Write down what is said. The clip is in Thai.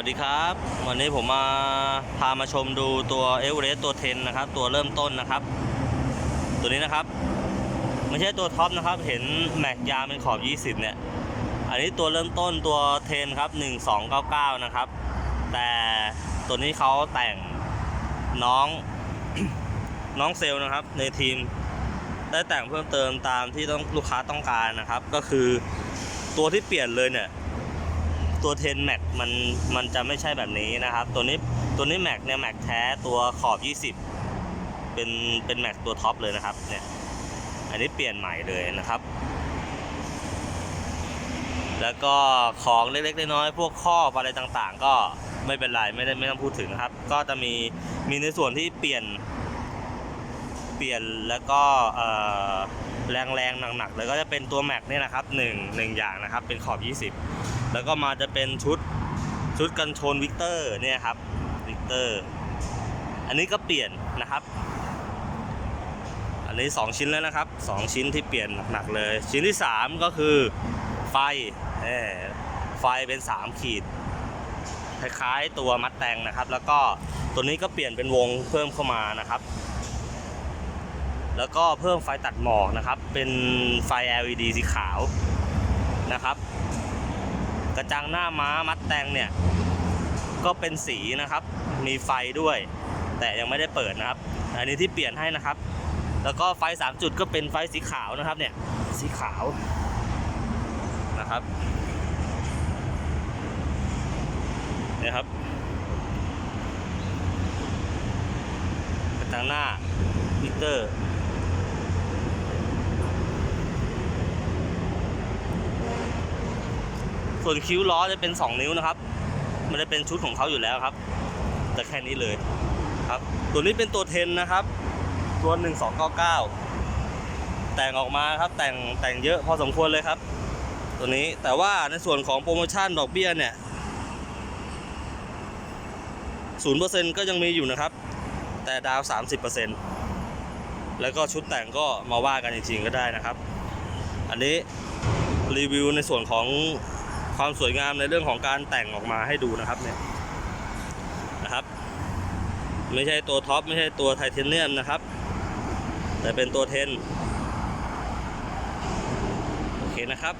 วัสดีครับ วันนี้ผมมาพามาชมดูตัวเอเวอเรสต์ตัว10นนะครับ ตัวเริ่มต้นนะครับ ตัวนี้นะครับ ไม่ใช่ตัวท็อปนะครับ เห็นแม็กยาเป็นขอบ 20 เนี่ย อันนี้ตัวเริ่มต้นตัว10ครับ 1299 นะครับ แต่ตัวนี้เขาแต่งน้องน้องเซลล์นะครับ ในทีมได้แต่งเพิ่มเติมตามที่ต้องลูกค้าต้องการนะครับ ก็คือตัวที่เปลี่ยนเลยเนี่ย ตัว10 Max มันมันจะไม่ใช่แบบนี้นะครับ ตัวนี้ตัวนี้ Max เนี่ย Max แท้ตัวขอบ 20 เป็นเป็น Max ตัวท็อปเลยนะครับเนี่ยอันนี้เปลี่ยนใหม่เลยนะครับ แล้วก็ของเล็กๆน้อยๆพวกข้ออะไรต่างๆ ก็ไม่เป็นไรไม่ได้ไม่ต้องพูดถึงนะครับ ก็จะมีมีในส่วนที่เปลี่ยน เปลี่ยนแล้วก็เอ่อ แรงๆหนักๆเลยก็จะเป็นตัวแม็กเนี่ยนะครับหนึ่งหนึ่งอย่างนะครับเป็นขอบ 20 แล้วก็มาจะเป็นชุดชุดกันชนวิกเตอร์เนี่ยครับวิกเตอร์อันนี้ก็เปลี่ยนนะครับ อันนี้ 2 ชิ้นแล้วนะครับ 2 ชิ้นที่เปลี่ยนหนักๆเลย ชิ้นที่ 3 ก็คือไฟไฟเป็น 3 ขีดคล้ายๆตัวมัดแตงนะครับ แล้วก็ตัวนี้ก็เปลี่ยนเป็นวงเพิ่มเข้ามานะครับ แล้วก็เพิ่มไฟตัดหมอกนะครับ เป็นไฟ LED สีขาวนะครับ กระจังหน้าม้ามัดแตงเนี่ย ก็เป็นสีนะครับ มีไฟด้วย แต่ยังไม่ได้เปิดนะครับ อันนี้ที่เปลี่ยนให้นะครับ แล้วก็ไฟ 3 จุดก็เป็นไฟสีขาวนะครับเนี่ย สีขาวนะครับนี่ครับกระจังหน้ามิเตอร์ ส่วนคิ้วล้อจะเป็น 2 นิ้วนะครับ มันจะเป็นชุดของเขาอยู่แล้วครับ แต่แค่นี้เลยครับ ตัวนี้เป็นตัวเทนนะครับ ตัว 1299 แต่งออกมาครับ แต่งแต่งเยอะพอสมควรเลยครับ ตัวนี้แต่ว่าในส่วนของโปรโมชั่นดอกเบี้ยเนี่ย0%ก็ยังมีอยู่นะครับ แต่ดาวน์30%แล้วก็ชุดแต่งก็มาว่ากันจริงๆก็ได้นะครับ อันนี้รีวิวในส่วนของ ความสวยงามในเรื่องของการแต่งออกมาให้ดูนะครับเนี่ยนะครับ ไม่ใช่ตัวท็อปไม่ใช่ตัวไทเทเนียมนะครับ แต่เป็นตัวเทนโอเคนะครับ